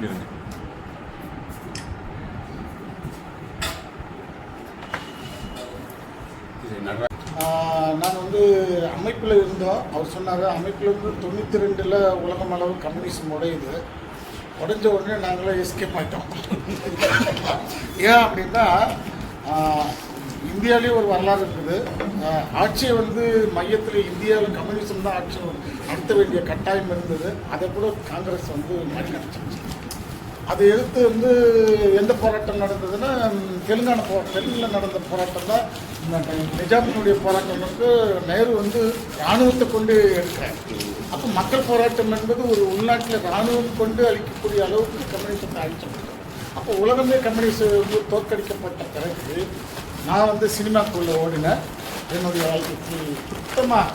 இருங்க நான் வந்து அமைப்பில் இருந்தோம். அவர் சொன்னார் அமைப்பில் இருந்து தொண்ணூற்றி ரெண்டில் உலகம் அளவு கம்யூனிசம் உடையுது. உடைஞ்ச உடனே நாங்களே எஸ்கேப் ஆகிட்டோம் ஏன் அப்படின்னா இந்தியாவிலே இந்தியாவிலேயே ஒரு வரலாறு இருக்குது. ஆட்சியை வந்து மையத்தில் இந்தியாவில் கம்யூனிசம் தான் ஆட்சி நடத்த வேண்டிய கட்டாயம் இருந்தது. அதை கூட காங்கிரஸ் வந்து மறிகடிச்சிருச்சு அதை எதிர்த்து வந்து எந்த போராட்டம் நடந்ததுன்னா தெலுங்கானா போ தெலுங்கில் நடந்த போராட்டம் தான். இந்த நிஜாமினுடைய போராட்டம் வந்து நேரு வந்து இராணுவத்தை கொண்டு எடுக்கிறார் அப்போ மக்கள் போராட்டம் என்பது ஒரு உள்நாட்டில் இராணுவம் கொண்டு அளிக்கக்கூடிய அளவுக்கு கம்யூனிசத்தை அழிச்சப்பட்டது அப்போ உலகமே கம்யூனிஸ்ட் வந்து தோற்கடிக்கப்பட்ட பிறகு நான் வந்து சினிமாக்குள்ளே ஓடினேன். என்னுடைய வாழ்க்கைக்கு சுத்தமாக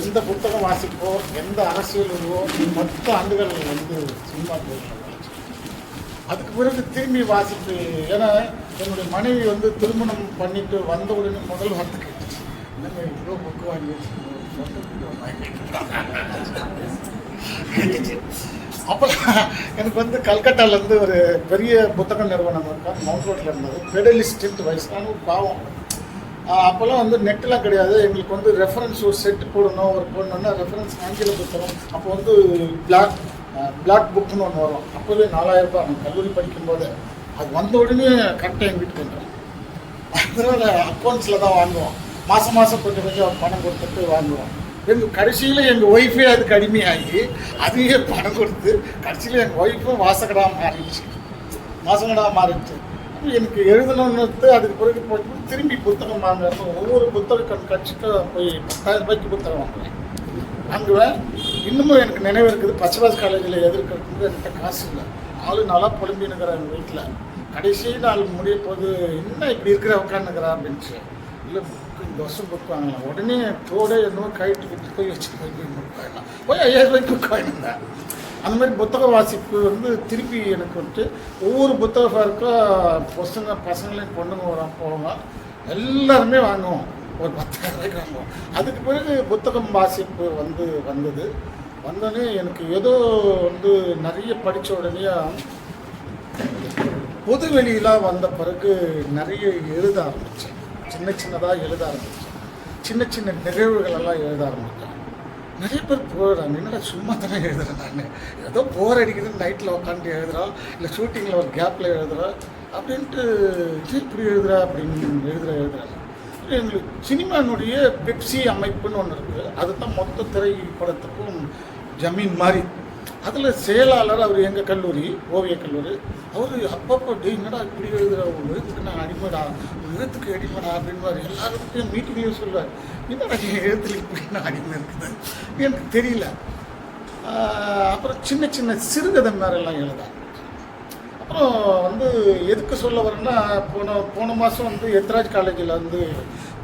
எந்த புத்தகம் வாசிப்போ எந்த அரசியல் வருவோம் மொத்த ஆண்டுகள் வந்து சினிமாக்குள்ள அதுக்கு பிறகு திரும்பி வாசிப்பு ஏன்னா என்னுடைய மனைவி வந்து திருமணம் பண்ணிட்டு வந்த உடனே முதல் வார்த்தை கேட்டுச்சு என்னங்க இவ்வளோ புக்கு வாங்கி அப்போ எனக்கு வந்து கல்கட்டாலேருந்து ஒரு பெரிய புத்தக நிறுவனம் இருக்கா மவுண்ட் ரோட்டில் இருந்தது. பெடலிஸ்ட்டு வயசான ஒரு பாவம். அப்போல்லாம் வந்து நெட்டெலாம் கிடையாது. எங்களுக்கு வந்து ரெஃபரன்ஸ் ஒரு செட்டு போடணும் ஒரு போடணும்னா ரெஃபரன்ஸ் ஆங்கில புத்தகம் அப்போ வந்து பிளாக் பிளாக் புக்னு ஒன்று வரும். அப்போவே நாலாயிரரூபா நான் கல்லூரி படிக்கும்போது அது வந்த உடனே கரெக்டாக எங்கள் வீட்டுக்கு வந்துடும் அதனால அக்கௌண்ட்ஸில் தான் வாங்குவோம். மாதம் மாதம் கொஞ்சம் கொஞ்சம் பணம் கொடுத்துட்டு வாங்குவோம். எங்கள் கடைசியில் எங்கள் ஒய்ஃபே அதுக்கு அடிமையாகி அதையே பணம் கொடுத்து கடைசியில் எங்கள் ஒய்ஃபும் வாசகடாக மாறிடுச்சு. வாசகடாக மாறிடுச்சு. அப்போ எனக்கு எழுதணும்னு அதுக்கு பிறகு போட்டு திரும்பி புத்தகம் வாங்குறப்போ ஒவ்வொரு புத்தக கண்காட்சிக்கும் போய் பத்தாயிரம் ரூபாய்க்கு புத்தகம் வாங்குவேன். வாங்குவேன். இன்னமும் எனக்கு நினைவு இருக்குது பச்சைவாஸ் காலேஜில் எதிர்க்கிறது என்கிட்ட காசு இல்லை. ஆளு நாளாக புலம்பினுக்கிறேன் எங்கள் வீட்டில். கடைசி நாள் முடிய போது என்ன இப்படி இருக்கிற உட்காந்துக்கிறா அப்படின்ட்டு. இல்லை புக்கு இந்த வருஷம் புக் வாங்கலாம். உடனே தோட என்னவோ கைட்டு விட்டு போய் வச்சுட்டு போய் போய் புக் வாங்கலாம் போய் ஐயாயிரம் ரூபாய்க்கு புக் வாங்கினேன் அந்த மாதிரி புத்தக வாசிப்பு வந்து திருப்பி எனக்கு வந்துட்டு ஒவ்வொரு புத்தக ஃபேருக்கும் பசங்க பசங்களையும் பொண்ணுங்க வரோம் போவாங்க எல்லாருமே வாங்குவோம். ஒரு பத்தாயிரம் ரூபாய்க்கு அதுக்கு பிறகு புத்தகம் வாசிப்பு வந்து வந்தது. வந்தோடனே எனக்கு ஏதோ வந்து நிறைய படித்த உடனே பொது வெளியெலாம் வந்த பிறகு நிறைய எழுத ஆரம்பித்தேன் சின்ன சின்னதாக எழுத ஆரம்பித்தேன் சின்ன சின்ன நிகழ்வுகளெல்லாம் எழுத ஆரம்பித்தேன். நிறைய பேர் போகிறாங்க என்னடா சும்மா தானே எழுதுறேன் நான்? ஏதோ போர் அடிக்குதுன்னு நைட்டில் உட்காந்து எழுதுறோம் இல்லை ஷூட்டிங்கில் ஒரு கேப்பில் எழுதுறோம் அப்படின்ட்டு இப்படி எழுதுறா அப்படின்னு எழுதுகிற எழுதுறாங்க எங்களுக்கு சினிமானுடைய பெப்சி அமைப்புன்னு ஒன்று இருக்குது அதுதான் மொத்த திரைப்படத்துக்கும் ஜமீன் மாதிரி. அதில் செயலாளர் அவர் எங்கள் கல்லூரி ஓவியக் கல்லூரி அவர் அப்பப்போ டேய் என்னடா இப்படி எழுதுகிற ஒரு எழுத்துக்கு நான் அடிமடா எழுத்துக்கு அடிமைடா அப்படின்னு எல்லாருக்கும் மீட்டிங்லேயும் சொல்லுவார். என்னடா என் எழுத்துல இப்படி நான் அடிமை இருக்குது? எனக்கு தெரியல. அப்புறம் சின்ன சின்ன சிறுகதை மாதிரிலாம் எழுதான் அப்புறம் வந்து எதுக்கு சொல்ல வரேன்னா போன போன மாதம் வந்து எத்ராஜ் காலேஜில் வந்து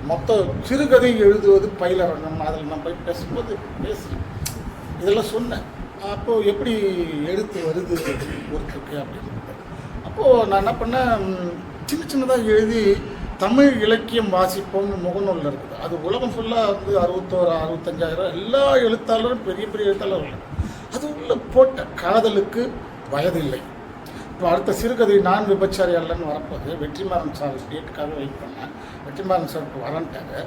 மொத்த சிறுகதை எழுதுவது பயிலரங்கம் அதில் நான் போய் பேசும்போது பேசுகிறேன் இதெல்லாம் சொன்னேன். அப்போது எப்படி எழுத்து வருது ஒருத்தருக்கு அப்படின்னு அப்போது நான் என்ன பண்ணேன் சின்ன சின்னதாக எழுதி தமிழ் இலக்கியம் வாசிப்போம்னு முகநூலில் இருக்குது. அது உலகம் ஃபுல்லாக வந்து அறுபத்தோரு அறுபத்தஞ்சாயிரம் எல்லா எழுத்தாளரும் பெரிய பெரிய எழுத்தாளர்கள். அது உள்ள போட்ட காதலுக்கு வயதில்லை. அடுத்த சிறுகதை நான் விபச்சாரி அல்லன்னு வரப்போகுது. வெற்றிமாறன் சார் டேட்டுக்காக வெயிட் பண்ணேன். வெற்றிமாறன் சார் வரன்ட்டாரு. வரன்ட்டாங்க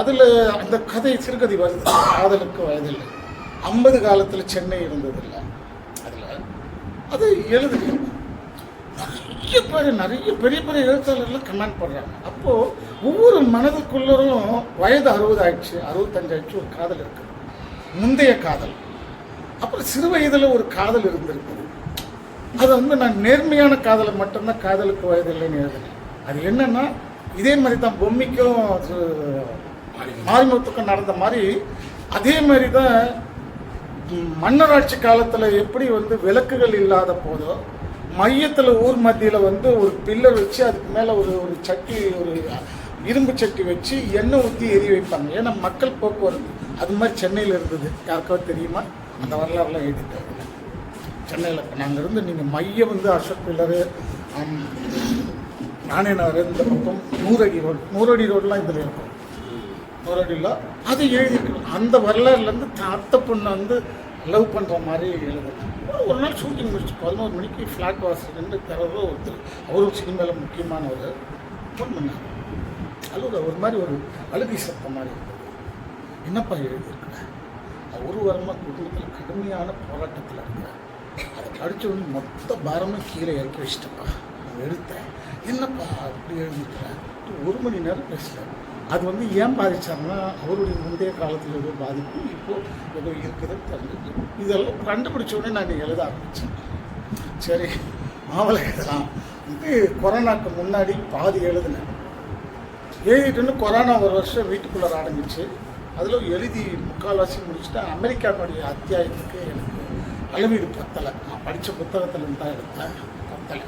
அதில் அந்த கதை சிறுகதை வருது காதலுக்கு வயதில்லை. ஐம்பது காலத்தில் சென்னை இருந்ததில்லை. அதில் அது எழுதுங்க. நிறைய பேர் நிறைய பெரிய பெரிய எழுத்தாளர்லாம் கமெண்ட் பண்ணுறாங்க அப்போது ஒவ்வொரு மனதுக்குள்ளரும் வயது அறுபது ஆயிடுச்சு அறுபத்தஞ்சு ஆயிடுச்சு ஒரு காதல் இருக்குது முந்தைய காதல். அப்புறம் சிறு வயதில் ஒரு காதல் இருந்திருக்குது. அதை வந்து நான் நேர்மையான காதலை மட்டும்தான் காதலுக்கு வயதில்லைன்னு எழுதினேன் அது என்னன்னா இதே மாதிரி தான் பொம்மைக்கும் மாரிமுத்துக்கும் நடந்த மாதிரி அதே மாதிரி தான் மன்னராட்சி காலத்தில் எப்படி வந்து விளக்குகள் இல்லாத போதோ மையத்தில் ஊர் மத்தியில் வந்து ஒரு பில்லர் வச்சு அதுக்கு மேலே ஒரு ஒரு சட்டி ஒரு இரும்பு சட்டி வச்சு எண்ணெய் ஊற்றி எரி வைப்பாங்க. ஏன்னா மக்கள் போக்குவரத்து அது மாதிரி சென்னையில் இருந்தது. யாருக்காவது தெரியுமா? அந்த வரலாறுலாம் எழுதிட்டாங்க. சென்னையில் நாங்கள் இருந்து நீங்கள் மையம் வந்து அசோக் பில்லரு நானே இந்த பக்கம் நூறடி ரோடு. நூறடி ரோடெலாம் இதில் இருக்கும். நூறடியில் அது எழுதியிருக்கணும் அந்த வரலாறுலேருந்து அத்தை பொண்ணு வந்து லவ் பண்ணுற மாதிரி எழுதுனேன் ஒரு நாள் ஷூட்டிங் முடிச்சு பதினோரு மணிக்கு ஃப்ளாட் வாசல் ரெண்டு தரவோ ஒருத்தர் அவரும் சினிமாவில் முக்கியமானவர் ஃபோன் பண்ணாங்க அழுகுற ஒரு மாதிரி ஒரு அழுகை சத்தம் மாதிரி இருந்தது. என்னப்பா எழுதியிருக்கிற? ஒரு வாரமாக குடும்பத்தில் கடுமையான போராட்டத்தில் இருக்கிறேன் அதை படித்த வந்து மொத்த பாரமும் கீழே இறக்கி வச்சிட்டப்பா நான் எடுத்தேன் என்னப்பா அப்படி எழுதிக்கிறேன் ஒரு மணி நேரம் பேசுகிறேன் அது வந்து ஏன் பாதித்தாங்கன்னா அவருடைய முந்தைய காலத்தில் ஏதோ பாதிப்பு இப்போது ஏதோ இருக்குதுன்னு தெரிஞ்சு இதெல்லாம் கண்டுபிடிச்ச உடனே நான் எழுத ஆரம்பித்தேன் சரி நாவலை எழுதலாம் இது கொரோனாக்கு முன்னாடி பாதி எழுதினேன். எழுதிட்டுன்னு கொரோனா ஒரு வருஷம் வீட்டுக்குள்ளே ஆரம்பிச்சு அதில் எழுதி முக்கால்வாசி முடிச்சுட்டு அமெரிக்காவுடைய அத்தியாயத்துக்கு அளவீடு பத்தலை. நான் படித்த புத்தகத்துலேருந்து தான் எடுத்தேன். பத்தலை.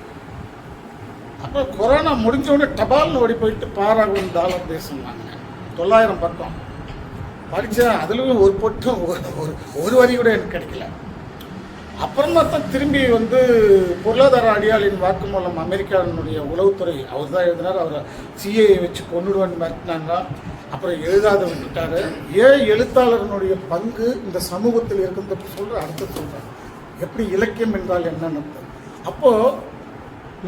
அப்போ கொரோனா முடிஞ்சவுடனே டபால்னு ஓடி போயிட்டு பாராகுன் டாலர் பேசுனாங்க தொள்ளாயிரம் பக்கம். படித்தேன் அதுலேயும் ஒரு பொட்டும் ஒரு ஒரு வரி கூட எனக்கு கிடைக்கல. அப்புறமா தான் திரும்பி வந்து பொருளாதார அடியாளின் வாக்குமூலம் அமெரிக்காவினுடைய உளவுத்துறை அவர் தான் எழுதினார் அவரை சிஐயை வச்சு கொண்டுடுவான்னு மிரட்டினாங்க. அப்புறம் எழுதாத விட்டுட்டாரு. ஏன் எழுத்தாளர்களுடைய பங்கு இந்த சமூகத்தில் இருக்குன்னு சொல்கிற அடுத்து சொல்கிறேன் எப்படி இலக்கியம் என்றால் என்னன்னு. அப்போது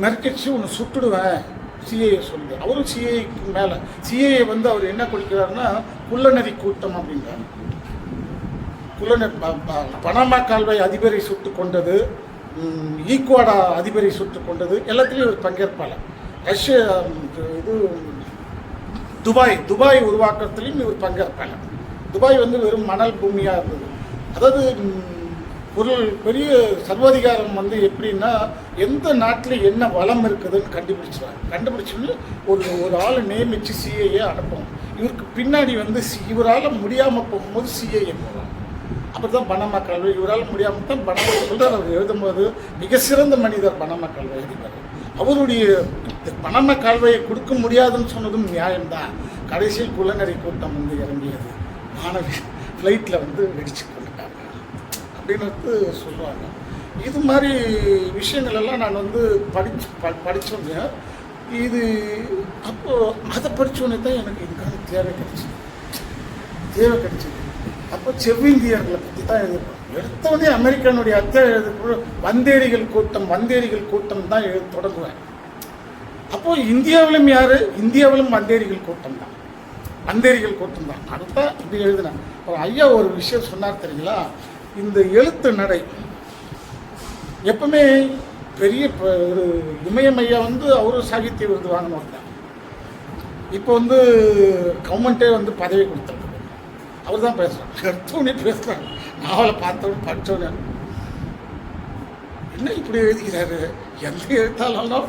மிரட்டிச்சு உன்னை சுட்டுடுவேன் சிஏஏ சொல்லி. அவரும் சிஏக்கு மேலே. சிஏஏ வந்து அவர் என்ன கொடுக்கிறாருன்னா குள்ளநரி கூட்டம் அப்படின்றார் குள்ளநரி ப- பனாமா கால்வாய் அதிபரை சுட்டு கொண்டது ஈக்குவாடா அதிபரை சுட்டு கொண்டது எல்லாத்துலேயும் ஒரு பங்கேற்பாளர். ரஷ்ய இது துபாய் துபாய் உருவாக்கத்துலேயும் இவர் பங்கேற்பாளர். துபாய் வந்து வெறும் மணல் பூமியாக இருந்தது. அதாவது ஒரு பெரிய சர்வாதிகாரம் வந்து எப்படின்னா எந்த நாட்டில் என்ன வளம் இருக்குதுன்னு கண்டுபிடிச்சிருவாங்க. கண்டுபிடிச்சுன்னு ஒரு ஒரு ஆளை நியமித்து சிஏஏ அனுப்பும் இவருக்கு பின்னாடி வந்து இவரால் முடியாமல் போகும்போது சிஏஏ போவாங்க அப்படி தான் பணமா இவரால் முடியாமல் தான் பணமா சொல்கிறார் அவர் எழுதும்போது மிக சிறந்த மனிதர் பணமா கல்வி எழுதினார் அவருடைய பணம கால்வையை கொடுக்க முடியாதுன்னு சொன்னதும் நியாயம்தான். கடைசியில் குள்ளநரி கூட்டம் வந்து இறங்கியது. மாணவி ஃப்ளைட்டில் வந்து வெடிச்சு அப்படின்னு வந்து சொல்லுவாங்க இது மாதிரி விஷயங்கள் எல்லாம் நான் வந்து படிச்சு ப படித்தோன்னே இது அப்போது அதை படித்தோடனே தான் எனக்கு இதுக்காக தேவை கிடைச்சிது தேவை கிடைச்சிது. அப்போ செவ்விந்தியர்களை பற்றி தான் எழுதிருப்போம் எடுத்தோடனே அமெரிக்கனுடைய அத்தியாயம் எழுதுக்கு வந்தேரிகள் கூட்டம் வந்தேரிகள் கூட்டம் தான் எழு தொடங்குவேன். அப்போ இந்தியாவிலும் யார்? இந்தியாவிலும் வந்தேரிகள் கூட்டம் தான். வந்தேரிகள் கூட்டம் தான். அதுதான் இப்படி எழுதினேன் அப்புறம் ஐயா ஒரு விஷயம் சொன்னார் தெரியுங்களா? இந்த எழுத்து நடை எப்பவுமே பெரிய ப- ஒரு இமயமையா வந்து அவரும் சாகித்ய விருது வாங்கினவர் தான் இப்போ வந்து கவர்மெண்ட்டே வந்து பதவி கொடுத்தாரு அவர் தான் பேசுகிறார் எடுத்தோடனே பேசுகிறார் நாவலை பார்த்தோன்னு படித்தோன்னு என்ன இப்படி எழுதிக்கிறாரு எந்த எழுத்தாளனும்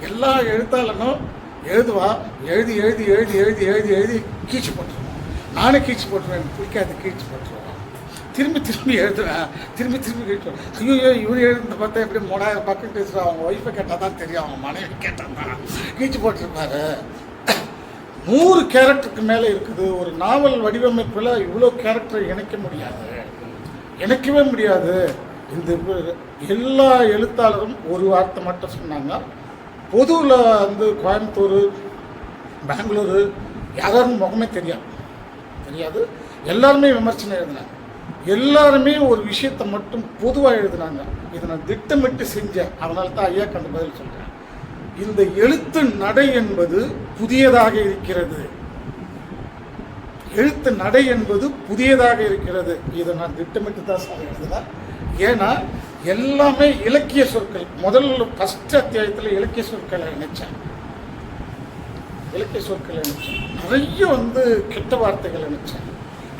எல்லா எழுத்தாளனும் எழுதுவா எழுதி எழுதி எழுதி எழுதி எழுதி எழுதி கீச்சு போட்டுருவான் நானே கீச்சு போட்டுருவேன். எனக்கு பிடிக்காது கீச்சு போட்டுருவேன் திரும்பி திரும்பி எழுதுவேன். திரும்பி திரும்பி கேட்டுவேன் ஐயோ இவர் எழுதுன்னு பார்த்தா எப்படி மூணாயிரம் பக்கம் பேசுகிறான் அவங்க ஒய்ஃபை கேட்டால் தான் தெரியும். அவங்க மனைவி கேட்டால் தான் கீச்சு போட்டிருப்பாரு. நூறு கேரக்டருக்கு மேலே இருக்குது. ஒரு நாவல் வடிவமைப்பில் இவ்வளோ கேரக்டரை இணைக்க முடியாது. இணைக்கவே முடியாது. இந்த எல்லா எழுத்தாளரும் ஒரு வார்த்தை மட்டும் சொன்னாங்க. பொதுவில் வந்து கோயம்புத்தூர் பெங்களூரு யாரும் முகமே தெரியாது. தெரியாது. எல்லாருமே விமர்சனம் எழுதினாங்க. எல்லாருமே ஒரு விஷயத்தை மட்டும் பொதுவாக எழுதுனாங்க. இதை நான் திட்டமிட்டு செஞ்சேன். அதனால தான் ஐயா கண்டு பதில் சொல்கிறேன் இந்த எழுத்து நடை என்பது புதியதாக இருக்கிறது. எழுத்து நடை என்பது புதியதாக இருக்கிறது. இதை நான் திட்டமிட்டு தான் சார் எழுதுனேன் ஏன்னா எல்லாமே இலக்கிய சொற்கள். முதல்ல ஃபஸ்ட் அத்தியாயத்தில் இலக்கிய சொற்களை நினைச்சேன் இலக்கிய சொற்களை நினைச்சேன் நிறைய வந்து கெட்ட வார்த்தைகள் நினைச்சேன்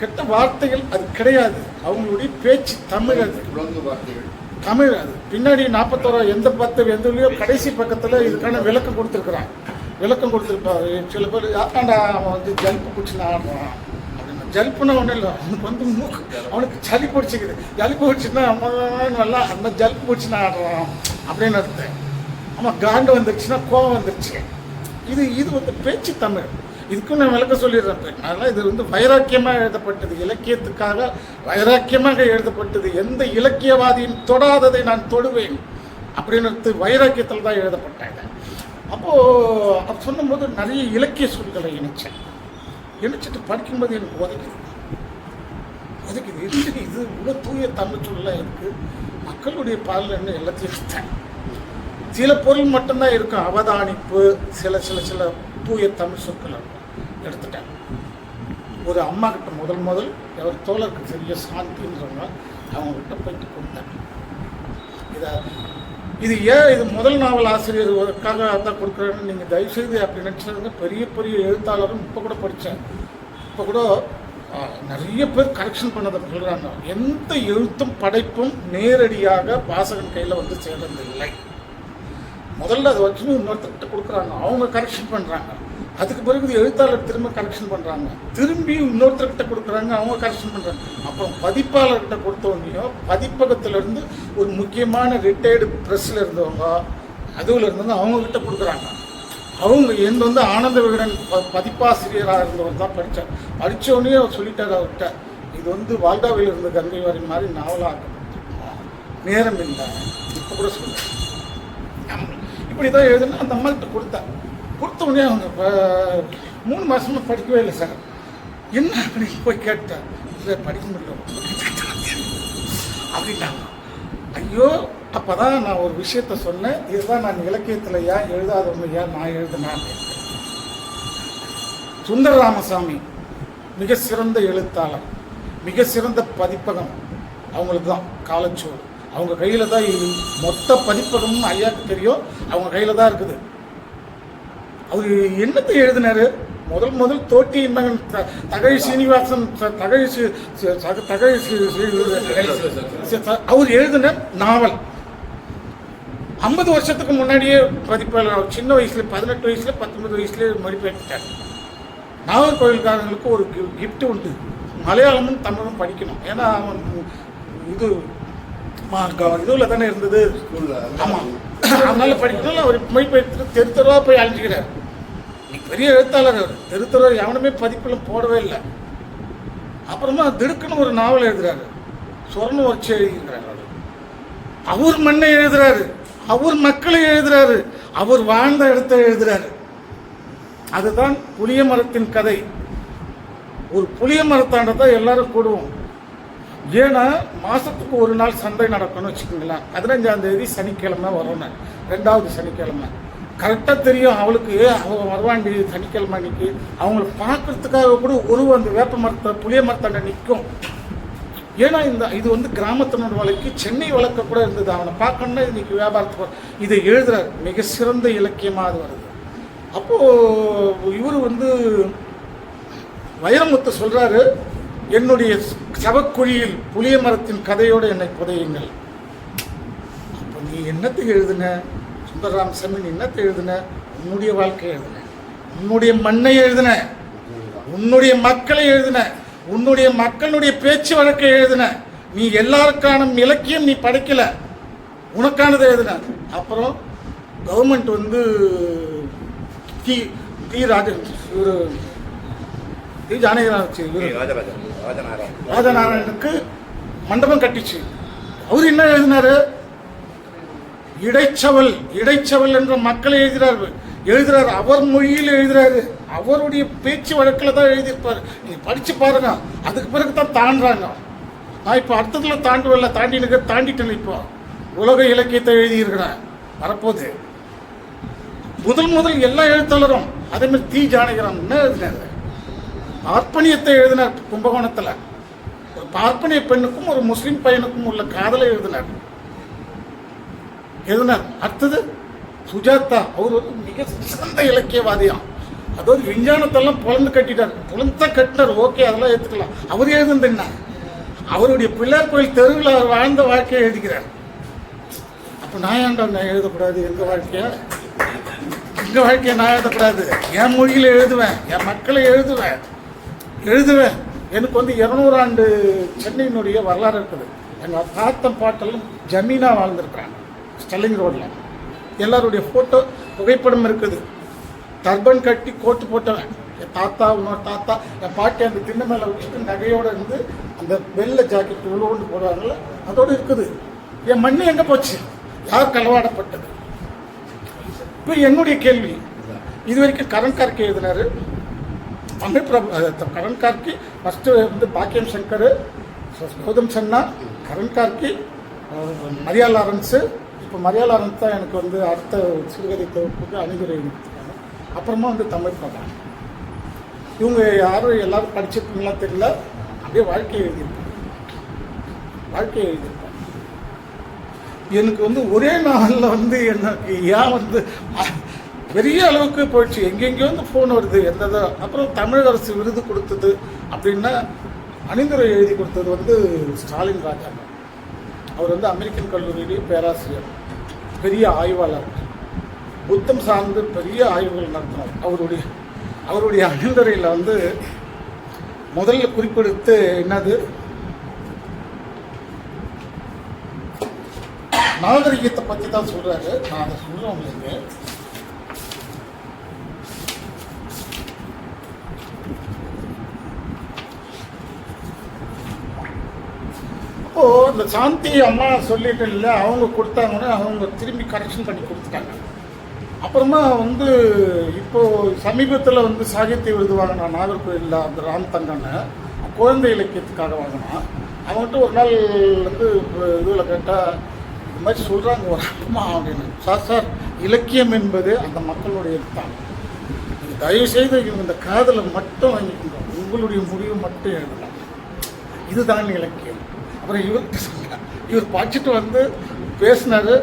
கெட்ட வார்த்தைகள் அது கிடையாது. அவங்களுடைய பேச்சு தமிழ் அது. வார்த்தைகள். தமிழ் அது. பின்னாடி நாற்பத்தோரா எந்த பத்து எந்தலையோ கடைசி பக்கத்தில் இதுக்கான விளக்கம் கொடுத்துருக்குறான். விளக்கம் கொடுத்துருப்பாரு. சில பேர் ஆண்டாண்டா அவன் வந்து ஜல்ப்பு குடிச்சுன்னு ஆடுறான்? அப்படின்னா. ஜல்ப்புனா ஒன்றும் இல்லை. அவனுக்கு வந்து மூக்கு அவனுக்கு சளி பிடிச்சிக்குது. சளி பிடிச்சுன்னா நல்லா அந்த ஜல்ப்பு பிடிச்சுன்னு ஆடுறான். அப்படின்னு அர்த்தம். ஆமாம் காண்டு வந்துருச்சுன்னா கோவம் வந்துருச்சு. இது இது வந்து பேச்சு தமிழ். இதுக்கும் நான் விளக்க சொல்லிடுறேன் அதனால் இது வந்து வைராக்கியமாக எழுதப்பட்டது. இலக்கியத்துக்காக வைராக்கியமாக எழுதப்பட்டது. எந்த இலக்கியவாதியும் தொடாததை நான் தொடுவேன் அப்படின்னு வைராக்கியத்தில் தான் எழுதப்பட்டாங்க. அப்போது அது சொல்லும்போது நிறைய இலக்கிய சொற்களை இணைச்சேன். இணைச்சிட்டு படிக்கும்போது எனக்கு உதைக்குது உதைக்குது இருந்து இது இவ்வளோ தூய தமிழ் சொல்லலாம் இருக்குது மக்களுடைய பாலில் என்ன எல்லாத்தையும் எடுத்தேன். சில பொருள் மட்டும்தான் இருக்கும். அவதானிப்பு சில சில சில தூய தமிழ் சொற்கள். எடுத்துட்டேன். ஒரு அம்மா கிட்ட முதல் முதல் அவர் தோழருக்கு தெரிய சாந்தின்றவங்க அவங்க கிட்ட போயிட்டு கொடுத்தேன். இதை இது ஏன் இது முதல் நாவல் ஆசிரியருக்காக தான் கொடுக்குறேன்னு நீங்கள் தயவுசெய்து அப்படி நினச்சிருந்த பெரிய பெரிய எழுத்தாளரும் இப்போ கூட படித்தேன் இப்போ கூட நிறைய பேர் கரெக்ஷன் பண்ணதை சொல்கிறாங்க எந்த எழுத்தும் படைப்பும் நேரடியாக வாசகன் கையில் வந்து சேர்றதில்லை. முதல்ல அதை வச்சுன்னு இன்னொருத்தர்கிட்ட கொடுக்குறாங்க. அவங்க கரெக்ஷன் பண்ணுறாங்க அதுக்கு பிறகு எழுத்தாளர் திரும்ப கரெக்ஷன் பண்ணுறாங்க திரும்பி இன்னொருத்தர்கிட்ட கொடுக்குறாங்க அவங்க கரெக்ஷன் பண்ணுறாங்க அப்புறம் பதிப்பாளர்கிட்ட கொடுத்தவங்கயும் பதிப்பகத்திலேருந்து ஒரு முக்கியமான ரிட்டையர்டு ப்ரெஸ்ஸில் இருந்தவங்க அதுவில் இருந்து அவங்கக்கிட்ட கொடுக்குறாங்க. அவங்க எந்த வந்து ஆனந்த விகடன் ப பதிப்பாசிரியராக இருந்தவர் தான் படித்தார் படித்தோடனே அவர் சொல்லிட்டார் அவர்கிட்ட. இது வந்து வால்டாவில் இருந்த கங்கை வாரி மாதிரி நாவலாக நேரம் இல்லை. இப்போ கூட சொல்லுங்கள் இப்படி தான் எழுதுனா அந்த அம்மாக்கிட்ட கொடுத்தேன். கொடுத்த உடனே அவங்க மூணு மாதமாக படிக்கவே இல்லை சார். என்ன அப்படின்னு போய் கேட்டேன் இல்லை படிக்க முடியல. அப்படின்னாங்க. ஐயோ அப்போ தான் நான் ஒரு விஷயத்த சொன்னேன். இதுதான் நான் இலக்கியத்தில் ஏன் எழுதாதவங்க ஏன் நான் எழுதினேன் சுந்தர ராமசாமி மிக சிறந்த எழுத்தாளர் மிக சிறந்த பதிப்பகம். அவங்களுக்கு தான் காலச்சோறு. அவங்க கையில் தான் மொத்த பதிப்பகமும் ஐயாவுக்கு தெரியும். அவங்க கையில் தான் இருக்குது. அவர் என்னத்தை எழுதினாரு? முதல் முதல் தோட்டி மகன் த- தகழி சீனிவாசன் தகழி தகழி அவர் எழுதின நாவல். ஐம்பது வருஷத்துக்கு முன்னாடியே பதிப்பாளர் அவர் சின்ன வயசுல பதினெட்டு வயசுல பத்தொன்பது வயசுல மொழிபெயர்த்துட்டார். நாகர்கோவில்காரங்களுக்கு ஒரு கிஃப்ட் உண்டு. மலையாளமும் தமிழும் படிக்கணும். ஏன்னா அவன் இது இதுவில் தானே இருந்தது. ஆமாம் அதனால படிக்கணும். அவர் மொழிபெயர்த்து தெரு தெருவா போய் அழிஞ்சுக்கிறார். நீ பெரிய எழுத்தாளர் அவர் தெரு எவனுமே பதிப்பில் போடவே இல்லை. அப்புறமா திடுக்குன்னு ஒரு நாவல் எழுதுறாரு. சொர்ண வச்சு எழுதியிருக்கிறார் அவர். அவர் மண்ணை எழுதுறாரு. அவர் மக்களை எழுதுறாரு. அவர் வாழ்ந்த இடத்தை எழுதுறாரு. அதுதான் புளிய மரத்தின் கதை. ஒரு புளிய மரத்தாண்ட தான் எல்லாரும் கூடுவோம். ஏன்னா மாசத்துக்கு ஒரு நாள் சந்தை நடக்கும்னு வச்சுக்கோங்களேன். பதினஞ்சாம் தேதி சனிக்கிழமை வரணும் ரெண்டாவது சனிக்கிழமை. கரெக்டாக தெரியும் அவளுக்கு அவங்க வருவாண்டி சனிக்கிழமை அன்னைக்கு. அவங்கள பார்க்கறதுக்காக கூட ஒரு அந்த வேப்ப மரத்தை புளிய மரத்தாண்ட நிற்கும் ஏன்னா இந்த இது வந்து கிராமத்தினோட வழக்கு சென்னை வழக்க கூட இருந்தது. அவனை பார்க்கணுன்னா இன்னைக்கு வியாபாரத்துக்கு வரும். இதை எழுதுறார். மிக சிறந்த இலக்கியமாக அது வருது. அப்போது இவர் வந்து வைரமுத்து சொல்கிறாரு என்னுடைய சவக்குழியில் புளிய மரத்தின் கதையோடு என்னை புதையுங்கள். அப்போ நீ என்னத்தை எழுதுன? சுந்தரராமசாமி நீ என்னத்தை எழுதுன? உன்னுடைய வாழ்க்கையை எழுதுன. உன்னுடைய மண்ணை எழுதுன. உன்னுடைய மக்களை எழுதுன. உன்னுடைய மக்களுடைய பேச்சு வழக்கை எழுதுன. நீ எல்லாருக்கான இலக்கியம் நீ படைக்கல. உனக்கானதை எழுதுன. அப்புறம் கவர்மெண்ட் வந்து டி டி ராஜன் இவரு ராஜநாராயணன் ராஜநாராயணனுக்கு மண்டபம் கட்டிச்சு. அவர் என்ன எழுதினாரு? இடைச்சவல் இடைச்சவல் என்ற மக்களை எழுதுகிறார்கள். எழுதுறார் அவர் மொழியில் எழுதுறாரு அவருடைய பேச்சு வழக்கில் தான் எழுதியிருப்பாரு. நீ படிச்சு பாருங்க. அதுக்கு பிறகு தான் தாண்டுறாங்க. நான் இப்போ அடுத்ததுல தாண்டுவல்ல தாண்டி நிற்க தாண்டிட்டேன் இப்போ. உலக இலக்கியத்தை எழுதியிருக்கிறேன் வரப்போது முதல் முதல் எல்லா எழுத்தாளரும் அதே மாதிரி தி. ஜானகிராம் என்ன எழுதினாரு? பார்ப்பனியத்தை எழுதினார் கும்பகோணத்தில். ஒரு பார்ப்பனிய பெண்ணுக்கும் ஒரு முஸ்லீம் பையனுக்கும் உள்ள காதலை எழுதினார். எதுனா அடுத்தது சுஜாதா அவர் வந்து மிக சிறந்த இலக்கியவாதியாம் அதாவது விஞ்ஞானத்தெல்லாம் புலந்து கட்டிட்டார். புலந்த கட்டினார். ஓகே அதெல்லாம் ஏற்றுக்கலாம் அவர் எழுதுனது என்ன? அவருடைய பிள்ளையார் கோயில் தெருவில் அவர் வாழ்ந்த வாழ்க்கையை எழுதிக்கிறார் அப்போ நான் ஏன்டா நான் எழுதக்கூடாது? எங்கள் வாழ்க்கையை? எங்கள் வாழ்க்கையை நான் எழுதக்கூடாது? என் மொழியில் எழுதுவேன். என் மக்களை எழுதுவேன். எழுதுவேன். எனக்கு வந்து இரநூறு ஆண்டு சென்னையினுடைய வரலாறு இருக்குது. எங்கள் தாத்தன் பாட்டெல்லாம் ஜமீனாக வாழ்ந்திருக்கிறாங்க ஸ்டெல்லிங் ரோட்டில் எல்லாருடைய ஃபோட்டோ புகைப்படம் இருக்குது. டர்பன் கட்டி கோட்டு போட்டவன். என் தாத்தா இன்னொரு தாத்தா என் பாட்டி அந்த திண்ணை மேலே வச்சுட்டு நகையோடு இருந்து அந்த வெள்ளை ஜாக்கெட் உள்ள போடுவாங்கள்ல அதோடு இருக்குது. என் மண்ணு எங்கே போச்சு? யார் களவாடப்பட்டது? இப்போ என்னுடைய கேள்வி. இது வரைக்கும் கரண் கார்கே எழுதினார். தமிழ் பிரபு கரண் கார்கி ஃபஸ்ட்டு வந்து பாக்கியம் சங்கர் கௌதம் சன்னா கரண் கார்கி மரியா லாரன்ஸு இப்போ மலையாளம் தான் எனக்கு வந்து அடுத்த சிறுகதை தொகுப்புக்கு அணிதுரை அப்புறமா வந்து தமிழ் பிரபா இவங்க யாரும் எல்லாரும் படிச்சிருக்கீங்களா தெரியல. அப்படியே வாழ்க்கையை எழுதியிருப்பாங்க. வாழ்க்கையை எழுதியிருப்பாங்க. எனக்கு வந்து ஒரே நாளில் வந்து எனக்கு ஏன் வந்து பெரிய அளவுக்கு போயிடுச்சு. எங்கெங்கேயோ வந்து ஃபோன் வருது எந்த அப்புறம் தமிழக அரசு விருது கொடுத்தது அப்படின்னா அணிந்துரை எழுதி கொடுத்தது வந்து ஸ்டாலின் ராஜா. அவர் வந்து அமெரிக்கன் கல்லூரியிலேயே பேராசிரியர். பெரிய ஆய்வாளர் புத்தம் சார்ந்து பெரிய ஆய்வுகள் நடத்தினார். அவருடைய அவருடைய அகந்தரையில் வந்து முதல்ல குறிப்பிடுத்து என்னது? நாகரிகத்தை பற்றி தான் சொல்கிறாரு நான் அதை சொல்கிறேன் உங்களுக்கு. அப்போ இந்த சாந்தி அம்மா சொல்லிட்டு இல்லை அவங்க கொடுத்தாங்கன்னா அவங்க திரும்பி கரெக்ஷன் பண்ணி கொடுத்துட்டாங்க. அப்புறமா வந்து இப்போ சமீபத்தில் வந்து சாகித்ய விருது வாங்கினா நாகர்கோயிலில் அந்த ராம் தங்கன்னு குழந்தை இலக்கியத்துக்காக வாங்கினான் அவன்கிட்ட ஒரு நாள் வந்து இதில் கேட்டால் இந்த மாதிரி சொல்கிறாங்க ஒரு அம்மா அப்படின்னு. சார் சார் இலக்கியம் என்பது அந்த மக்களுடைய தான் தயவுசெய்து தயவு செய்து இந்த காதலை மட்டும் வாங்கிக்கணும் உங்களுடைய முடிவு மட்டும் எழுதலாம் இதுதான் இலக்கியம். அப்புறம் இவர் இவர் படிச்சுட்டு வந்து பேசினாரு.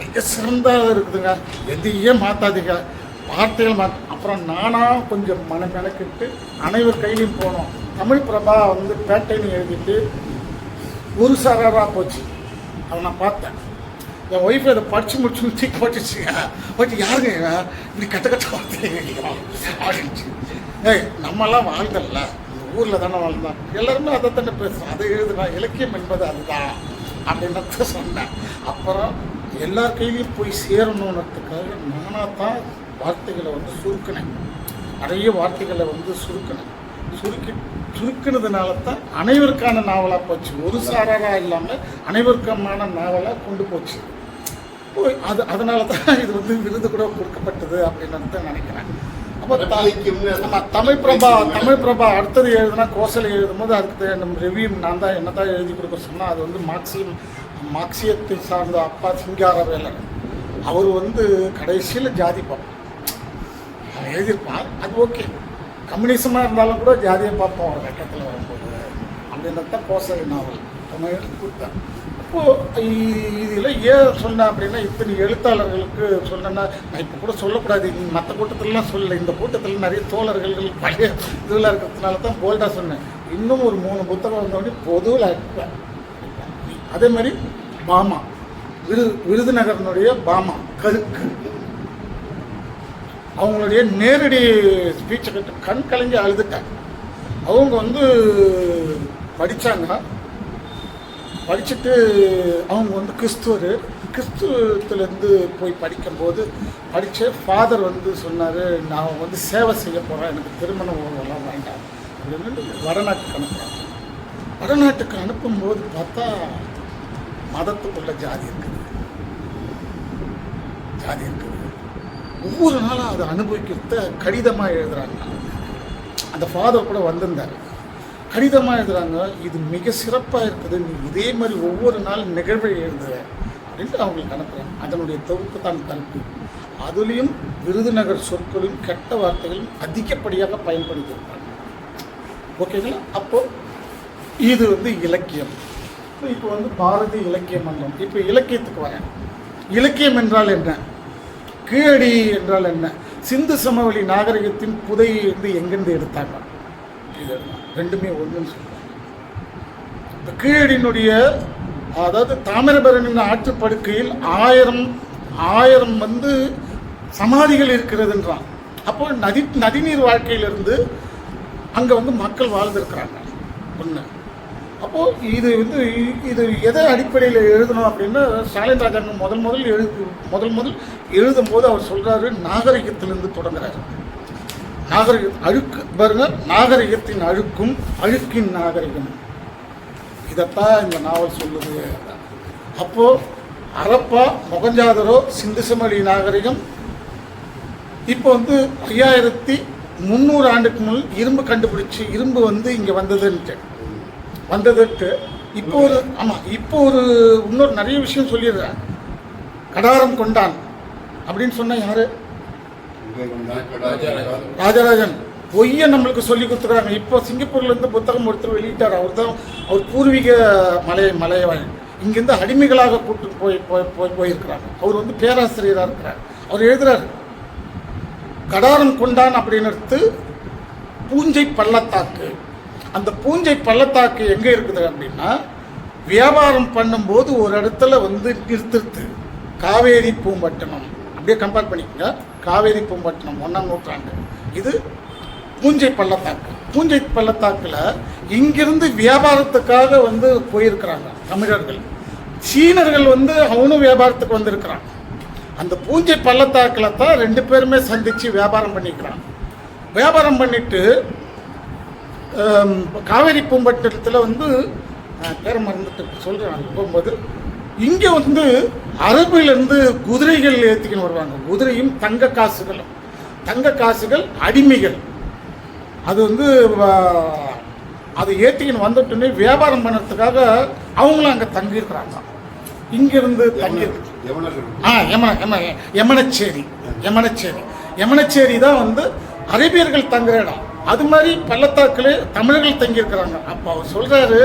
மிக சிறந்ததாக இருக்குதுங்க. எதையே மாற்றாதீங்க வார்த்தைகள் மா அப்புறம் நானாக கொஞ்சம் மனக்கணக்கிட்டு அனைவர் கையிலையும் போனோம். தமிழ் பிரபா வந்து பேட்டைன்னு எழுதிட்டு ஒரு சாராராக போச்சு. அதை நான் பார்த்தேன். என் ஒய்ஃப் அதை படிச்சு முடிச்சு தூக்கி போட்டுச்சுங்க போட்டு யாருங்க இப்படி கட்ட கட்ட வார்த்தை அப்படின்ச்சு ஏய் நம்மலாம் வாழ்ந்தல்ல. ஊரில் தானே வாழ்ந்தான். எல்லாருமே அதை தானே பேசுகிறோம் அதை எழுதுனா இலக்கியம் என்பது அதுதான் அப்படின்னு சொன்னேன். அப்புறம் எல்லார் கையிலையும் போய் சேரணுன்றதுக்காக நானாக தான் வார்த்தைகளை வந்து சுருக்கினேன். நிறைய வார்த்தைகளை வந்து சுருக்கினேன். சுருக்கி சுருக்கினதுனால தான் அனைவருக்கான நாவலாக போச்சு. ஒரு சாராராக இல்லாமல் அனைவருக்கமான நாவலாக கொண்டு போச்சு. அது அதனால தான் இது வந்து விருது கூட கொடுக்கப்பட்டது அப்படின்னு தான் நினைக்கிறேன். தமிழ் பிரபா தமிழ் பிரபா அடுத்தது எழுதுனா கோசலை எழுதும்போது அதுக்கு நம்ம ரிவ்யூ நான் தான் என்ன தான் எழுதி கொடுக்க சொன்னால் அது வந்து மார்க்சியம் மார்க்சியத்தை சார்ந்த அப்பா சிங்காரவேலர் அவர் வந்து கடைசியில் ஜாதி பார்ப்போம் அவன் எழுதியிருப்பான் அது ஓகே கம்யூனிசமாக இருந்தாலும் கூட ஜாதியை பார்ப்போம் ஒரு கட்டத்தில் வரும்போது. அப்படின்னு தான் கோசலை நாவல் அவன் எழுதி இப்போது இதில் ஏன் சொன்னேன் அப்படின்னா இத்தனை எழுத்தாளர்களுக்கு சொன்னேன்னா நான் இப்போ கூட சொல்லக்கூடாது. மற்ற கூட்டத்திலலாம் சொல்லலை. இந்த கூட்டத்தில் நிறைய தோழர்கள் பழைய இதில் இருக்கிறதுனால தான் போல்டாக சொன்னேன். இன்னும் ஒரு மூணு புத்தகம் வந்தோடனே பொதுவில் அதே மாதிரி பாமா. விரு விருதுநகரனுடைய பாமா கருக்கு. அவங்களுடைய நேரடி ஸ்பீச்சை கேட்டு கண் கலங்கி அழுதுட்டாங்க. அவங்க வந்து படித்தாங்க படிச்சுட்டு அவங்க வந்து கிறிஸ்துவர். கிறிஸ்துவத்துலேருந்து போய் படிக்கும்போது படித்த ஃபாதர் வந்து சொன்னார் நான் வந்து சேவை செய்ய போகிறேன் எனக்கு திருமணம் எல்லாம் வேண்டாம். அப்படின்னு வடநாட்டுக்கு அனுப்புகிறாங்க வடநாட்டுக்கு அனுப்பும்போது பார்த்தா மதத்துக்குள்ள ஜாதி இருக்குது. ஜாதி இருக்குது. ஒவ்வொரு நாளும் அதை அனுபவிக்கிறத கடிதமாக எழுதுகிறாங்க அந்த ஃபாதர் கூட வந்திருந்தார். கடிதமாக எழுதுறாங்க இது மிக சிறப்பாக இருக்குது நீ இதே மாதிரி ஒவ்வொரு நாள் நிகழ்வை எழுதுற அப்படின்ட்டு அவங்களுக்கு அனுப்புகிறேன் அதனுடைய தொகுப்பு தான் கல்வி. அதுலேயும் விருதுநகர் சொற்களும் கெட்ட வார்த்தைகளும் அதிகப்படியாக பயன்படுத்தியிருப்பாங்க. ஓகேங்களா அப்போ இது வந்து இலக்கியம். இப்போ வந்து பாரதி இலக்கிய மன்றம். இப்போ இலக்கியத்துக்கு வரேன். இலக்கியம் என்றால் என்ன? கீழடி என்றால் என்ன? சிந்து சமவெளி நாகரிகத்தின் புதையை வந்து எங்கேருந்து எடுத்தாங்க? இது ரெண்டுமே ஒன்றுன்னு சொல்லுவாங்க இந்த கீழடியினுடைய அதாவது தாமிரபரணியின் ஆற்றுப்படுக்கையில் ஆயிரம் ஆயிரம் வந்து சமாதிகள் இருக்கிறதுன்றான். அப்போ நதி நதிநீர் வாழ்க்கையிலிருந்து அங்கே வந்து மக்கள் வாழ்ந்திருக்கிறாங்க. ஒன்று அப்போது இது வந்து இது எதை அடிப்படையில் எழுதணும் அப்படின்னா ஸ்டாலின் ராஜாங்க முதல் முதல் எழுது முதல் முதல் எழுதும் போது அவர் சொல்கிறாரு நாகரிகத்திலிருந்து தொடங்குறாரு. நாகரிக அழுக்கு பாருங்க நாகரிகத்தின் அழுக்கும் அழுக்கின் நாகரிகம். இதைத்தான் இந்த நாவல் சொல்லுது. அப்போ அரப்பா மொகஞ்சாதரோ சிந்து நாகரிகம். இப்போ வந்து ஐயாயிரத்தி முந்நூறு ஆண்டுக்கு முன் இரும்பு கண்டுபிடிச்சு இரும்பு வந்து இங்கே வந்ததுன்ட்டு. வந்ததுன்ட்டு இப்போ ஒரு ஆமாம் இப்போ ஒரு இன்னொரு நிறைய விஷயம் சொல்லிடுறேன். கடாரம் கொண்டான். அப்படின்னு சொன்னால் யார்? ராஜராஜன் பொய்யை நம்மளுக்கு சொல்லி கொடுத்துருக்காங்க. இப்போ சிங்கப்பூர்ல இருந்து புத்தகம் ஒருத்தர் வெளியிட்டார். அவர் தான் அவர் பூர்வீக மலை மலையவன் இங்கிருந்து அடிமைகளாக கூட்டு போய் போய் போய் போயிருக்கிறாங்க அவர் வந்து பேராசிரியராக இருக்கிறார். அவர் எழுதுறாரு கடாரம் கொண்டான் அப்படின்னு எடுத்து பூஞ்சை பள்ளத்தாக்கு. அந்த பூஞ்சை பள்ளத்தாக்கு எங்கே இருக்குது அப்படின்னா வியாபாரம் பண்ணும்போது ஒரு இடத்துல வந்து நிறுத்துறது காவேரி பூம்பட்டினம். அப்படியே கம்பேர் பண்ணிக்கோங்க. காவேரி பூம்பட்டினம் ஒன்றாம் நூற்றாண்டு. இது பூஞ்சை பள்ளத்தாக்கு. பூஞ்சை பள்ளத்தாக்கில் இங்கிருந்து வியாபாரத்துக்காக வந்து போயிருக்கிறாங்க தமிழர்கள். சீனர்கள் வந்து அவனும் வியாபாரத்துக்கு வந்திருக்கிறான். அந்த பூஞ்சை பள்ளத்தாக்கில் தான் ரெண்டு பேருமே சந்தித்து வியாபாரம் பண்ணிக்கிறான். வியாபாரம் பண்ணிட்டு காவேரி பூம்பட்டினத்தில் வந்து நான் பேரை மறந்துட்டு சொல்கிறேன் போகும்போது. இங்கே வந்து அரபிலிருந்து குதிரைகள் ஏற்றிக்கின்னு வருவாங்க. குதிரையும் தங்க காசுகளும் தங்க காசுகள் அடிமைகள். அது வந்து அது ஏற்றிக்கின்னு வந்துட்டுன்னு வியாபாரம் பண்ணுறதுக்காக அவங்களும் அங்கே தங்கியிருக்கிறாங்க. இங்கிருந்து தங்கி ஆ யமன யம யமனச்சேரி யமனச்சேரி. யமனச்சேரி தான் வந்து அரேபியர்கள் தங்குற இடம். அது மாதிரி பள்ளத்தாக்கில் தமிழர்கள் தங்கியிருக்கிறாங்க. அப்போ அவர் சொல்கிறாரு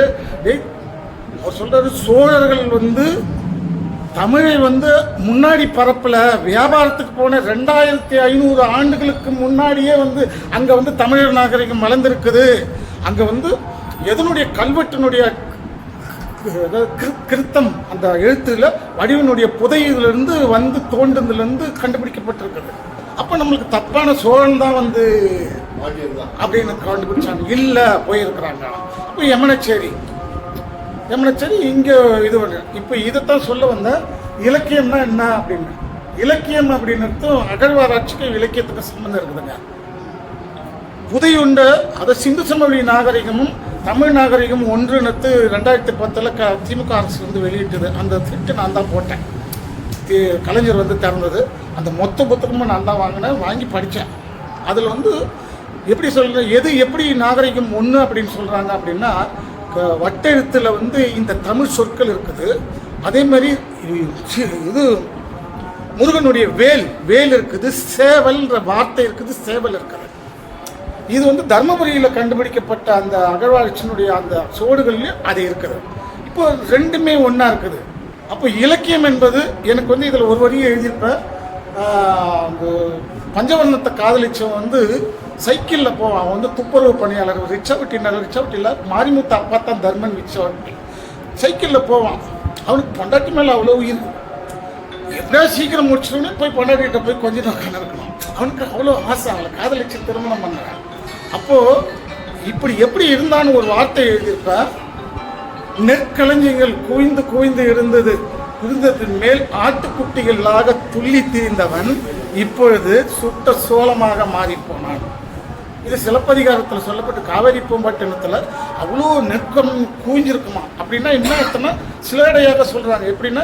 அவர் சொல்கிறாரு சோழர்கள் வந்து தமிழை வந்து முன்னாடி பரப்பில். வியாபாரத்துக்கு போன ரெண்டாயிரத்தி ஐநூறு ஆண்டுகளுக்கு முன்னாடியே வந்து அங்கே வந்து தமிழர் நாகரிகம் வளர்ந்துருக்குது. அங்கே வந்து எதனுடைய கல்வெட்டினுடைய கிருத்தம் அந்த எழுத்துல வடிவனுடைய புதையிலிருந்து வந்து தோண்டுனதுலேருந்து கண்டுபிடிக்கப்பட்டிருக்குது. அப்போ நம்மளுக்கு தப்பான சோழன் தான் வந்து அப்படின்னு கண்டுபிடிச்சாங்க. இல்லை போயிருக்கிறாங்க. அப்போ யமனச்சேரி யமனச்சேரி இங்கே இது பண்ண இப்போ இதைத்தான் சொல்ல வந்தால் இலக்கியம்னா என்ன அப்படின்னு. இலக்கியம் அப்படின்னு அகழ்வாராய்ச்சிக்கு அகழ்வாராய்ச்சிக்கும் இலக்கியத்துக்கும் சம்மந்தம் இருக்குதுங்க புதையுண்ட அதை சிந்து சமவெளி நாகரிகமும் தமிழ் நாகரிகமும் ஒன்றுனத்து ரெண்டாயிரத்தி பத்தில் க திமுக அரசு வந்து வெளியிட்டது. அந்த திட்டு நான் தான் போட்டேன். கலைஞர் வந்து திறந்தது. அந்த மொத்த புத்தகமும் நான் தான் வாங்கினேன் வாங்கி படித்தேன் அதில் வந்து எப்படி சொல்கிறேன் எது எப்படி நாகரிகம் ஒன்று அப்படின்னு சொல்கிறாங்க அப்படின்னா வட்டெழுத்தில் வந்து இந்த தமிழ் சொற்கள் இருக்குது. அதே மாதிரி இது- முருகனுடைய வேல் வேல் இருக்குது சேவல்ன்ற வார்த்தை இருக்குது சேவல் இருக்குது இது வந்து தர்மபுரியில் கண்டுபிடிக்கப்பட்ட அந்த அகழ்வாராய்ச்சியினுடைய அந்த சோடுகள்லையும் அது இருக்குது. இப்போ ரெண்டுமே ஒன்றா இருக்குது. அப்போ இலக்கியம் என்பது எனக்கு வந்து இதில் ஒரு வரியை எழுதியிருப்பேன். அந்த பஞ்சவர்ணத்தை காதலிச்சவன் வந்து சைக்கிளில் போவான் அவன் வந்து துப்புரவு பணியாளர் ரிச்சவட்டி நல்ல ரிச்சவட்டியில் மாரிமுத்து அப்பா தான் தர்மன் ரிச்சவட்டி சைக்கிளில் போவான். அவனுக்கு பொண்டாட்டி மேலே அவ்வளோ உயிர். எப்படியா சீக்கிரம் முடிச்சிடணும் போய் பொண்டாட்டிகிட்ட போய் கொஞ்ச நேரம் இருக்கணும். அவனுக்கு அவ்வளோ ஆசை அவளை காதலிச்சு திருமணம் பண்ணுறான் அப்போது இப்படி எப்படி இருந்தான்னு ஒரு வார்த்தை எழுதியிருப்ப நெற்களஞ்சியங்கள் குவிந்து குவிந்து இருந்தது. இருந்ததன் மேல் ஆட்டுக்குட்டிகளாக துள்ளி திரிந்தவன் இப்பொழுது சுட்ட சோளமாக மாறிப்போனான் இது சிலப்பதிகாரத்தில் சொல்லப்பட்டு காவேரி பூம்பட்டினத்தில் அவ்வளோ நெருக்கம் குவிஞ்சிருக்குமா அப்படின்னா என்ன அர்த்தம்னா சிலடையாக சொல்கிறாங்க எப்படின்னா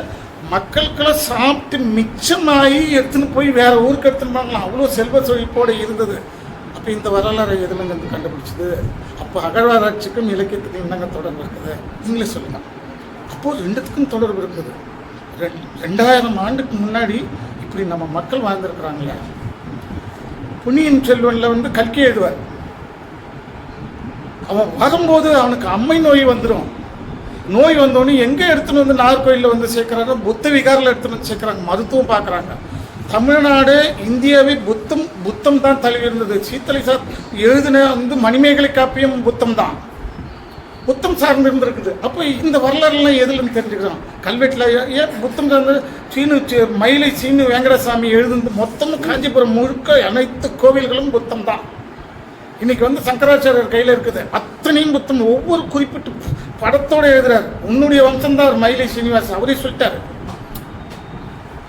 மக்களுக்கெல்லாம் சாப்பிட்டு மிச்சமாகி எடுத்துன்னு போய் வேறு ஊருக்கு எடுத்துன்னு போனாங்களாம். அவ்வளோ செல்வ செழிப்போடு இருந்தது. அப்போ இந்த வரலாறு எதுலங்க வந்து கண்டுபிடிச்சது? அப்போ அகழ்வாராய்ச்சிக்கும் இலக்கியத்துக்கும் என்னங்க தொடர்பு இருக்குது? நீங்களே சொல்லுங்க. அப்போது ரெண்டுத்துக்கும் தொடர்பு இருக்குது. ரெண் ரெண்டாயிரம் ஆண்டுக்கு முன்னாடி இப்படி நம்ம மக்கள் வாழ்ந்துருக்குறாங்களே. பொன்னியின் செல்வனில் வந்து கல்கி எழுதுவார். அவன் வரும்போது அவனுக்கு அம்மை நோய் வந்துடும் நோய் வந்தோடனே எங்கே எடுத்துன்னு வந்து நாகர்கோயிலில் வந்து சேர்க்குறாங்க? புத்த விகாரில் எடுத்துன்னு வந்து சேர்க்குறாங்க. மருத்துவம் பார்க்குறாங்க. தமிழ்நாடு இந்தியாவே புத்தம் புத்தம் தான் தழுவி இருந்தது. சீத்தலை சார் எழுதின வந்து மணிமேகலை காப்பியம் புத்தம் தான். புத்தம் சார்ந்து இருந்திருக்குது அப்போ இந்த வரலாறுலாம் எதுலன்னு தெரிஞ்சுக்கிறோம் கல்வெட்டில் ஏன் புத்தம் சார்ந்து சீனு மயிலை சீனு வெங்கடசாமி எழுதுனது மொத்தமும் காஞ்சிபுரம் முழுக்க அனைத்து கோவில்களும் புத்தம் தான் இன்னைக்கு வந்து சங்கராச்சாரியர் கையில் இருக்குது. அத்தனையும் புத்தம் ஒவ்வொரு குறிப்பிட்ட படத்தோட எழுதுறாரு. உன்னுடைய வம்சம்தான் மயிலை சீனிவாசன். அவரே சொல்லிட்டாரு.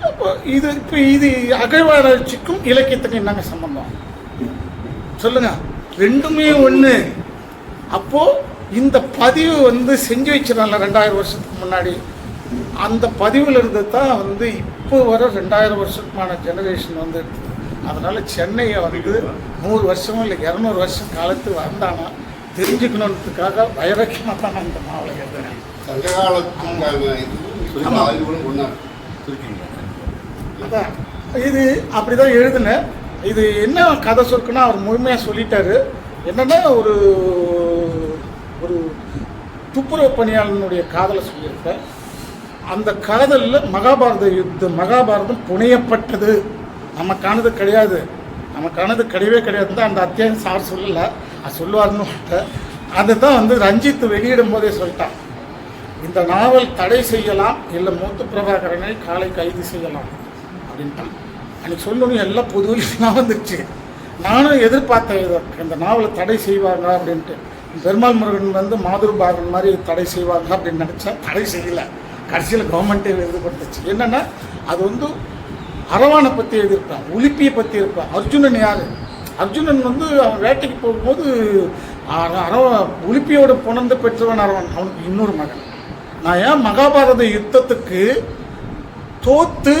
அப்போ இது இப்போ இது அகழ்வாராய்ச்சிக்கும் இலக்கியத்துக்கும் என்னங்க சம்பந்தம்? சொல்லுங்க. ரெண்டுமே ஒன்று அப்போ இந்த பதிவு வந்து செஞ்சு வச்சிடல ரெண்டாயிரம் வருஷத்துக்கு முன்னாடி. அந்த பதிவில் இருந்து தான் வந்து இப்போ வர ரெண்டாயிரம் வருஷத்துக்கான ஜெனரேஷன் வந்து அதனால சென்னையை வந்து நூறு வருஷமோ இல்லை இரநூறு வருஷம் காலத்து வந்தானா தெரிஞ்சுக்கணுன்றதுக்காக வைரக்கியமாக தான் நான் இந்த நாவலை கொண்டாரு அதான் இது அப்படி தான் எழுதினேன். இது என்ன கதை சொற்குன்னா அவர் முழுமையாக சொல்லிட்டாரு. என்னன்னா ஒரு ஒரு துப்புரவு பணியாளனுடைய காதலை சொல்லியிருப்பேன் அந்த காதலில் மகாபாரத யுத்தம் மகாபாரதம் புனையப்பட்டது. நமக்கானது கிடையாது. நமக்கானது கிடையவே கிடையாது. தான் அந்த அத்தியாயம் சார் சொல்லலை. அது சொல்லுவார்னு அதை தான் வந்து ரஞ்சித் வெளியிடும் போதே சொல்லிட்டான். இந்த நாவல் தடை செய்யலாம் இல்லை மூத்து பிரபாகரனை காலை கைது செய்யலாம் அப்படின்ட்டான். அன்னைக்கு சொல்லணும் எல்லாம் பொதுவாக வந்துருச்சு. நானும் எதிர்பார்த்தேன் இதை இந்த நாவலை தடை செய்வாங்க அப்படின்ட்டு. பெருமாள் முருகன் வந்து மாதூர் பாகன் மாதிரி தடை செய்வாங்க அப்படின்னு நினச்சேன் தடை செய்யலை. கடைசியில் கவர்மெண்ட்டே எழுதப்பட்டுச்சு என்னென்னா அது வந்து அரவானை பற்றி எழுதியிருப்பான் உலிப்பியை பற்றி இருப்பான் அர்ஜுனன் யார்? அர்ஜுனன் வந்து அவன் வேட்டைக்கு போகும்போது அர- அரவ உலிப்பியோட புணர்ந்து பெற்றவன் அரவன் அவனுக்கு இன்னொரு மகன். நான் ஏன் மகாபாரத யுத்தத்துக்கு தோத்து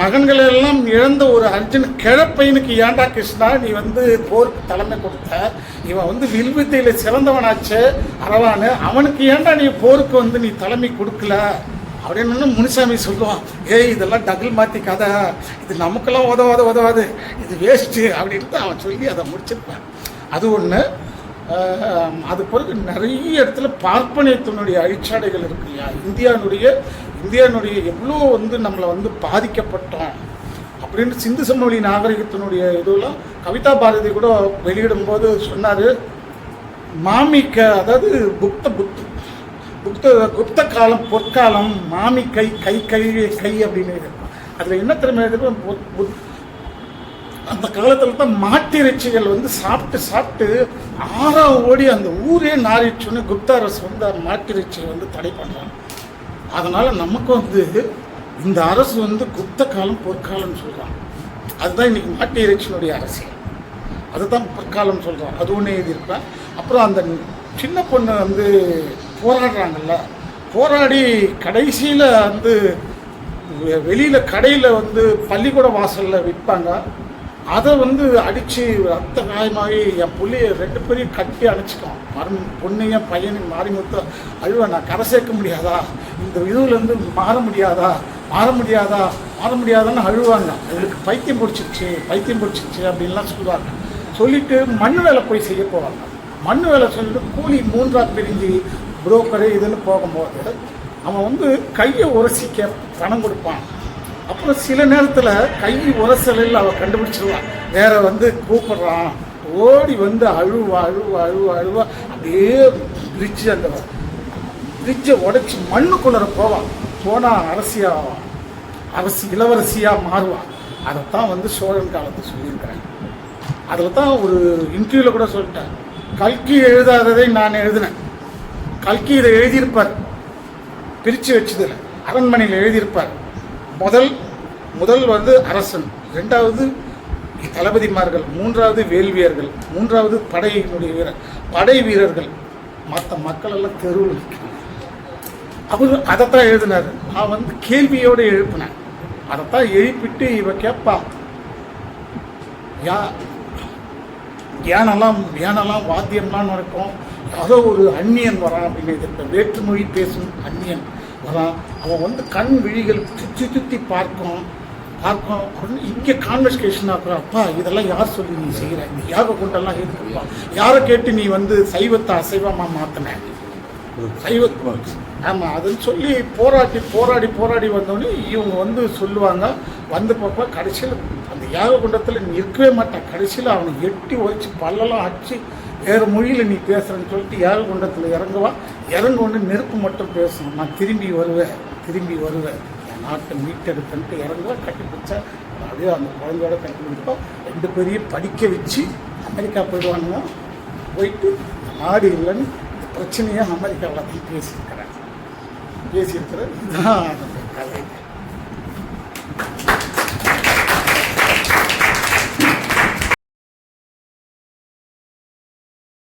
மகன்களை எல்லாம் இழந்த ஒரு அர்ஜுன் கிழப்பையனுக்கு ஏன்டா கிருஷ்ணா நீ வந்து போருக்கு தலைமை கொடுத்த? இவன் வந்து வில்வித்தையில் சிறந்தவனாச்சே அரவானு அவனுக்கு ஏன்டா நீ போருக்கு வந்து நீ தலைமை கொடுக்கல? அப்படின்னு முனிசாமி சொல்லுவான். ஏய் இதெல்லாம் டபுள் மாற்றி கதை இது நமக்கெல்லாம் உதவாது உதவாது. இது வேஸ்ட்டு அப்படின்ட்டு அவன் சொல்லி அதை முடிச்சிருப்பான். அது ஒன்று அது பிறகு நிறைய இடத்துல பார்ப்பனியத்தினுடைய அழிச்சாடைகள் இருக்கு இல்லையா? இந்தியானுடைய இந்தியானுடைய எவ்வளோ வந்து நம்மளை வந்து பாதிக்கப்பட்டோம் அப்படின்னு சிந்து சமவெளி நாகரிகத்தினுடைய இதுலாம் கவிதா பாரதி கூட வெளியிடும்போது சொன்னார். மாமிக்க அதாவது புக்த புத் புக்த குப்த காலம் பொற்காலம் மாமி கை கை கை கை அப்படின்னு அதில் என்ன திறமை எழுதுறோம் புத்- அந்த காலத்தில் தான் மாட்டிறைச்சிகள் வந்து சாப்பிட்டு சாப்பிட்டு ஆறா ஓடி அந்த ஊரே நாரிச்சுன்னு குப்த அரசு வந்து அந்த மாட்டிறைச்சியை வந்து தடை பண்ணுறாங்க அதனால் நமக்கு வந்து இந்த அரசு வந்து குப்த காலம் பொற்காலம்னு சொல்கிறாங்க அதுதான் இன்னைக்கு மாட்டு இறைச்சியினுடைய அரசியல். அதுதான் பொற்காலம் சொல்கிறான் அது ஒன்று எழுதியிருப்பேன். அப்புறம் அந்த சின்ன பொண்ணு வந்து போராடுறாங்கல்ல. போராடி கடைசியில் வந்து வெளியில் கடையில் வந்து பள்ளிக்கூட வாசலில் விற்பாங்க. அதை வந்து அடித்து ரத்த காயமாகி என் புள்ளைய ரெண்டு பேரையும் கட்டி அணைச்சிக்கும் மரம் பொண்ணையும் பையனையும் மாறி மொத்த அழுவ நான் கரை சேர்க்க முடியாதா? இந்த இதுலேருந்து மாற முடியாதா? மாற முடியாதா? மாற முடியாதான்னு அழுவாங்க. அவங்களுக்கு பைத்தியம் பிடிச்சிருச்சு பைத்தியம் பிடிச்சிருச்சு அப்படின்லாம் சொல்லுவாங்க. சொல்லிட்டு மண் வேலை போய் செய்ய போவாங்க. மண் வேலை சொல்லிட்டு கூலி மூன்றாக பிரிஞ்சு புரோக்கரு இதுன்னு போகும்போது அவன் வந்து கையை உரசிக்க பணம் கொடுப்பான். அப்புறம் சில நேரத்தில் கை உரசலில் அவள் கண்டுபிடிச்சிருவான் வேற வந்து கூப்பிடுறான். ஓடி வந்து அழுவா அழுவா அழுவா அழுவா. அப்படியே பிரிட்ஜு அந்த பிரிட்ஜை உடைச்சி மண்ணுக்குள்ளே போவான் போனால் அரசியாக அரசி இளவரசியாக மாறுவான் அதைத்தான் வந்து சோழன் காலத்தை சொல்லியிருக்கிறேன் அதில் தான் ஒரு இன்டர்வியூவில் கூட சொல்லிட்டேன் கல்கி எழுதாததை நான் எழுதினேன். கல்கி இதை எழுதியிருப்பார். பிரித்து வச்சதில் அரண்மனையில் எழுதியிருப்பார். முதல் முதல் வந்து அரசன் ரெண்டாவது தளபதிமார்கள் மூன்றாவது வேள்வியர்கள் மூன்றாவது படையினுடைய வீரர் படை வீரர்கள். மற்ற மக்களெல்லாம் தெருவில் அவர் அதைத்தான் எழுதினார். நான் வந்து கேள்வியோடு எழுப்பினேன். அதைத்தான் எழுப்பிட்டு இவ கேட்பா யா யானெல்லாம் யானெல்லாம் வாத்தியம்லாம் நடக்கும் யாரோ ஒரு அந்நியன் வரான் அப்படின்னு எதிர்ப்பேன் வேற்றுமொழி பேசும் அந்நியன். வரான் அவன் வந்து கண் விழிகள் சுற்றி சுற்றி பார்க்கும். பார்க்கும். இங்கே கான்வெர்சேஷன் ஆக்குற அப்பா இதெல்லாம் யார் சொல்லி நீ செய்கிற இந்த யாக குண்டெல்லாம் எதுக்குப்பா? யாரை கேட்டு நீ வந்து சைவத்தை அசைவமாக மாற்றின சைவ ஆமாம் அதுன்னு சொல்லி போராடி போராடி போராடி வந்தோடனே இவங்க வந்து சொல்லுவாங்க. வந்து பார்ப்பா கடைசியில் அந்த யாக குண்டத்தில் நீ இருக்கவே மாட்டான் கடைசியில் அவனை எட்டி உரைச்சி பல்லெல்லாம் அடிச்சு வேறு மொழியில் நீ பேசுகிறேன்னு சொல்லிட்டு ஏழு குண்டத்தில் இறங்குவா? இறங்கு நெருப்பு மட்டும் பேசணும். நான் திரும்பி வருவேன். திரும்பி வருவேன். என் நாட்டை மீட்டெடுத்துன்ட்டு இறங்குவா கட்டி பிடிச்சா அப்படியே அந்த குழந்தையோட கட்டி பிடிப்பா. ரெண்டு பெரிய படிக்க வச்சு அமெரிக்கா போயிடுவாங்கன்னா போயிட்டு நாடு இல்லைன்னு இந்த பிரச்சனையை அமெரிக்காவில் தான் பேசியிருக்கிறேன் பேசியிருக்கிறேன் இதுதான் கலை